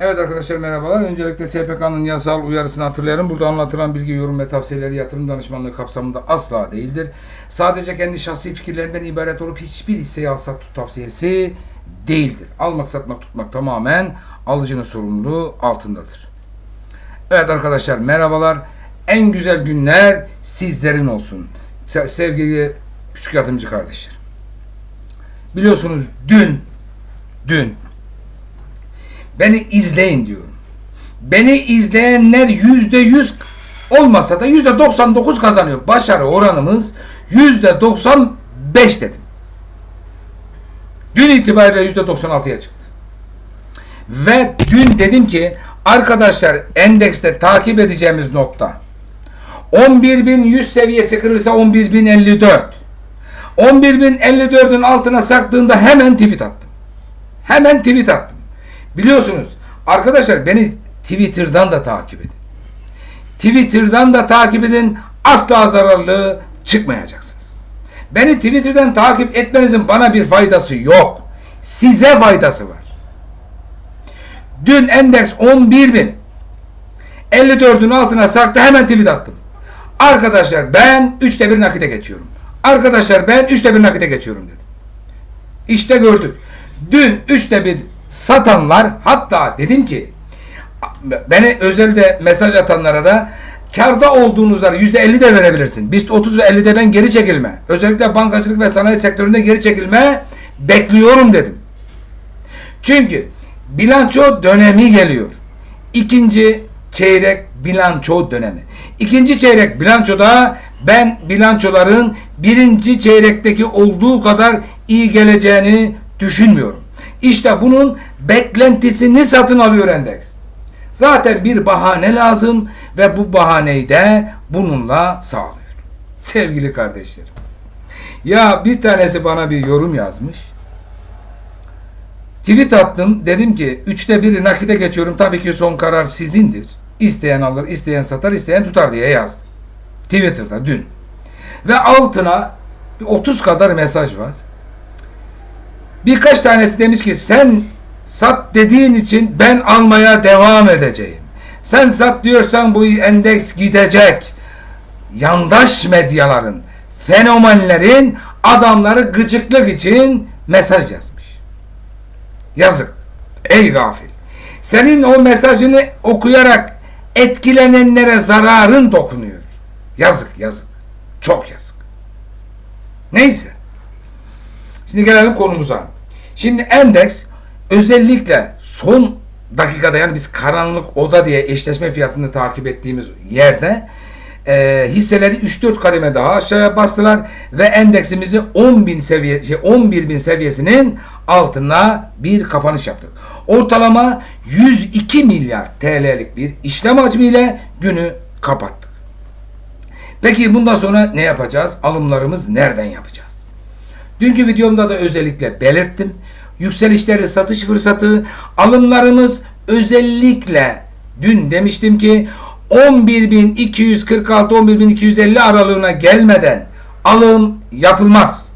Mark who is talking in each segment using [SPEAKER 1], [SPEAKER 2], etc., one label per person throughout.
[SPEAKER 1] Evet arkadaşlar merhabalar. Öncelikle SPK'nın yasal uyarısını hatırlayalım. Burada anlatılan bilgi, yorum ve tavsiyeleri yatırım danışmanlığı kapsamında asla değildir. Sadece kendi şahsi fikirlerinden ibaret olup hiçbir hisseyi al sat tut tavsiyesi değildir. Almak, satmak, tutmak tamamen alıcının sorumluluğu altındadır. Evet arkadaşlar merhabalar. En güzel günler sizlerin olsun. Se- Sevgili küçük yatırımcı kardeşler. Biliyorsunuz dün dün Beni izleyin diyorum. Beni izleyenler yüzde yüz olmasa da yüzde 99 kazanıyor. Başarı oranımız yüzde 95 dedim. Dün itibariyle yüzde 96'ya çıktı. Ve dün dedim ki arkadaşlar endekste takip edeceğimiz nokta 11.100 seviyesi kırılırsa 11.054 11.054'ün altına sarktığında hemen tweet attım. Hemen tweet attım. Biliyorsunuz arkadaşlar beni Twitter'dan da takip edin. Twitter'dan da takip edin. Asla zararlı çıkmayacaksınız. Beni Twitter'dan takip etmenizin bana bir faydası yok. Size faydası var. Dün endeks 11 bin. 54'ün altına sarktı hemen tweet attım. Arkadaşlar ben 3'te 1 nakite geçiyorum. Arkadaşlar ben 3'te 1 nakite geçiyorum dedim. İşte gördük. Dün 3'te 1 satanlar hatta dedim ki beni özelde mesaj atanlara da karda olduğunuzda yüzde 50 de verebilirsin. Biz 30 ve 50'de ben geri çekilme. Özellikle bankacılık ve sanayi sektöründe geri çekilme bekliyorum dedim. Çünkü bilanço dönemi geliyor. İkinci çeyrek bilanço dönemi. İkinci çeyrek bilançoda ben bilançoların birinci çeyrekteki olduğu kadar iyi geleceğini düşünmüyorum. İşte bunun beklentisini satın alıyor endeks. Zaten bir bahane lazım ve bu bahaneyi de bununla sağlıyor. Sevgili kardeşlerim. Ya bir tanesi bana bir yorum yazmış. Tweet attım. Dedim ki üçte biri nakite geçiyorum. Tabii ki son karar sizindir. İsteyen alır, isteyen satar, isteyen tutar diye yazdım. Twitter'da dün. Ve altına 30 kadar mesaj var. Birkaç tanesi demiş ki sen sat dediğin için ben almaya devam edeceğim. Sen sat diyorsan bu endeks gidecek. Yandaş medyaların, fenomenlerin adamları gıcıklık için mesaj yazmış. Yazık. Ey gafil. Senin o mesajını okuyarak etkilenenlere zararın dokunuyor. Yazık yazık. Çok yazık. Neyse. Şimdi gelelim konumuza. Şimdi endeks özellikle son dakikada yani biz karanlık oda diye eşleşme fiyatını takip ettiğimiz yerde e, hisseleri 3-4 kademe daha aşağıya bastılar ve endeksimizi 10.000 seviye şey 11.000 seviyesinin altına bir kapanış yaptık. Ortalama 102 milyar TL'lik bir işlem hacmiyle günü kapattık. Peki bundan sonra ne yapacağız? Alımlarımız nereden yapacağız? Dünkü videomda da özellikle belirttim. Yükselişleri, satış fırsatı, alımlarımız özellikle dün demiştim ki 11.246-11.250 aralığına gelmeden alım yapılmaz.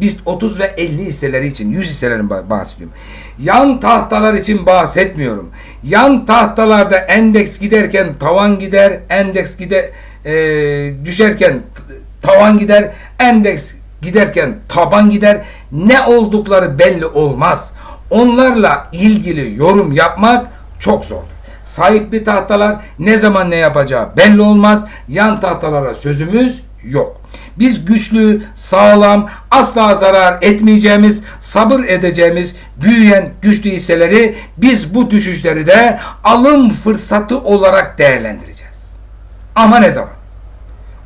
[SPEAKER 1] Biz 30 ve 50 hisseleri için 100 hisselerin bahsediyorum. Yan tahtalar için bahsetmiyorum. Yan tahtalarda endeks giderken tavan gider, endeks gider e, düşerken tavan gider, endeks giderken taban gider. Ne oldukları belli olmaz. Onlarla ilgili yorum yapmak çok zordur. Sahipli tahtalar ne zaman ne yapacağı belli olmaz. Yan tahtalara sözümüz yok. Biz güçlü, sağlam, asla zarar etmeyeceğimiz, sabır edeceğimiz büyüyen güçlü hisseleri biz bu düşüşleri de alım fırsatı olarak değerlendireceğiz. Ama ne zaman?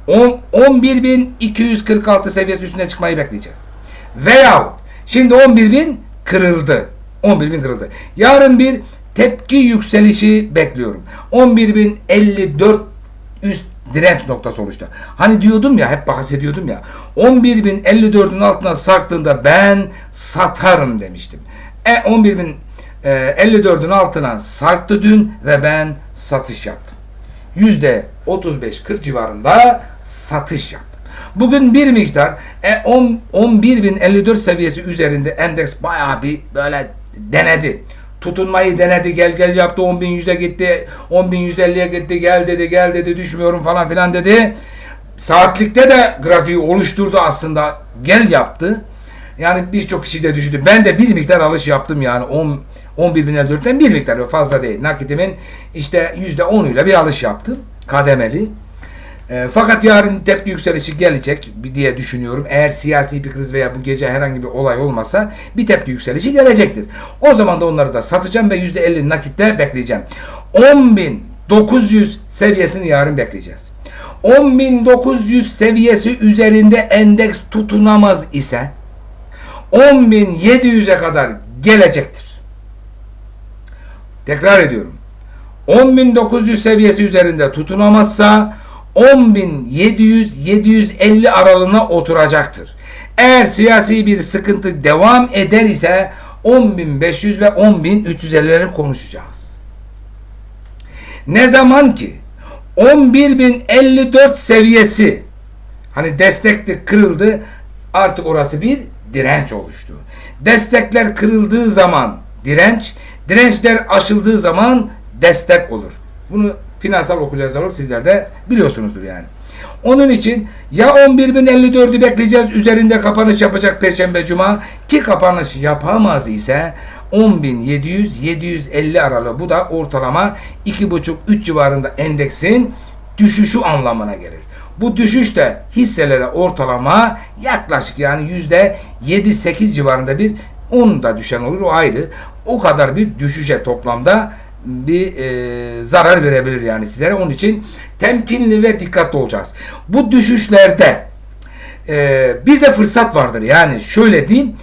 [SPEAKER 1] 11.246 seviyesi üstüne çıkmayı bekleyeceğiz. Veyahut şimdi 11.000 kırıldı. 11.000 kırıldı. Yarın bir tepki yükselişi bekliyorum. 11.054 üst direnç noktası oluştu. Hani diyordum ya hep bahsediyordum ya 11.054'ün altına sarktığında ben satarım demiştim. E 11.054'ün altına sarktı dün ve ben satış yaptım. %35-40 civarında satış yaptım. Bugün bir miktar e, 11.054 seviyesi üzerinde endeks bayağı bir böyle denedi. tutunmayı denedi gel gel yaptı 10 bin yüze gitti 10 bin 150'ye gitti gel dedi gel dedi düşmüyorum falan filan dedi. Saatlikte de grafiği oluşturdu aslında gel yaptı. Yani birçok kişi de düştü. Ben de bir miktar alış yaptım yani 10 11.054'ten bir miktar fazla değil. Nakitimin işte %10'uyla bir alış yaptım. Kademeli. E, fakat yarın tepki yükselişi gelecek diye düşünüyorum. Eğer siyasi bir kriz veya bu gece herhangi bir olay olmasa bir tepki yükselişi gelecektir. O zaman da onları da satacağım ve %50 nakitte bekleyeceğim. 10.900 seviyesini yarın bekleyeceğiz. 10.900 seviyesi üzerinde endeks tutunamaz ise 10.700'e kadar gelecektir. Tekrar ediyorum. 10.900 seviyesi üzerinde tutunamazsa 10.700-750 aralığına oturacaktır. Eğer siyasi bir sıkıntı devam eder ise 10.500 ve 10.350'leri konuşacağız. Ne zaman ki 11.054 seviyesi hani destekti kırıldı artık orası bir direnç oluştu. Destekler kırıldığı zaman direnç, dirençler aşıldığı zaman destek olur. Bunu finansal okuryazarlık sizler de biliyorsunuzdur yani. Onun için ya 11.054'ü bekleyeceğiz üzerinde kapanış yapacak Perşembe Cuma ki kapanış yapamaz ise 10.700-750 aralığı bu da ortalama 2.5-3 civarında endeksin düşüşü anlamına gelir. Bu düşüş de hisselere ortalama yaklaşık yani yüzde 7-8 civarında bir 10 da düşen olur o ayrı. O kadar bir düşüşe toplamda bir e, zarar verebilir yani sizlere. Onun için temkinli ve dikkatli olacağız. Bu düşüşlerde e, bir de fırsat vardır. Yani şöyle diyeyim.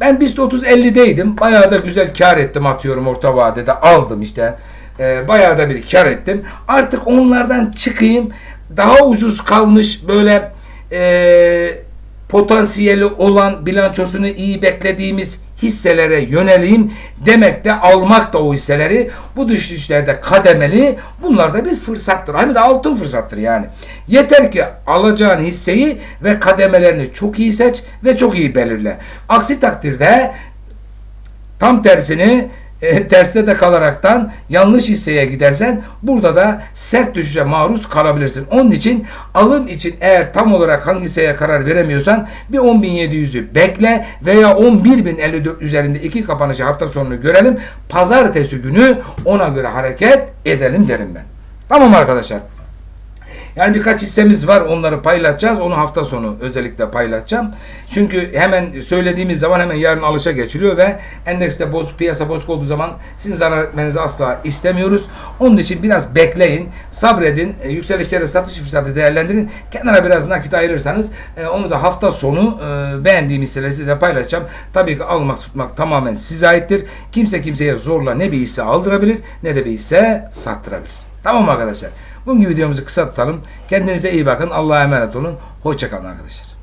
[SPEAKER 1] Ben BIST 30 50'deydim. Bayağı da güzel kar ettim atıyorum orta vadede. Aldım işte. E, bayağı da bir kar ettim. Artık onlardan çıkayım. Daha ucuz kalmış böyle e, potansiyeli olan bilançosunu iyi beklediğimiz hisselere yöneleyim demek de almak da o hisseleri bu düşüşlerde kademeli bunlar da bir fırsattır. Hem de altın fırsattır yani. Yeter ki alacağın hisseyi ve kademelerini çok iyi seç ve çok iyi belirle. Aksi takdirde tam tersini e, de kalaraktan yanlış hisseye gidersen burada da sert düşüşe maruz kalabilirsin. Onun için alım için eğer tam olarak hangi hisseye karar veremiyorsan bir 10.700'ü bekle veya 11.054 üzerinde iki kapanışı hafta sonunu görelim. Pazartesi günü ona göre hareket edelim derim ben. Tamam arkadaşlar. Yani birkaç hissemiz var onları paylaşacağız. Onu hafta sonu özellikle paylaşacağım. Çünkü hemen söylediğimiz zaman hemen yarın alışa geçiliyor ve endekste bozuk piyasa bozuk olduğu zaman sizin zarar etmenizi asla istemiyoruz. Onun için biraz bekleyin, sabredin, e, yükselişleri satış fırsatı değerlendirin. Kenara biraz nakit ayırırsanız e, onu da hafta sonu e, beğendiğim hisseleri size de paylaşacağım. Tabii ki almak tutmak tamamen size aittir. Kimse kimseye zorla ne bir hisse aldırabilir ne de bir hisse sattırabilir. Tamam arkadaşlar? Bugünkü videomuzu kısa tutalım. Kendinize iyi bakın. Allah'a emanet olun. Hoşçakalın arkadaşlar.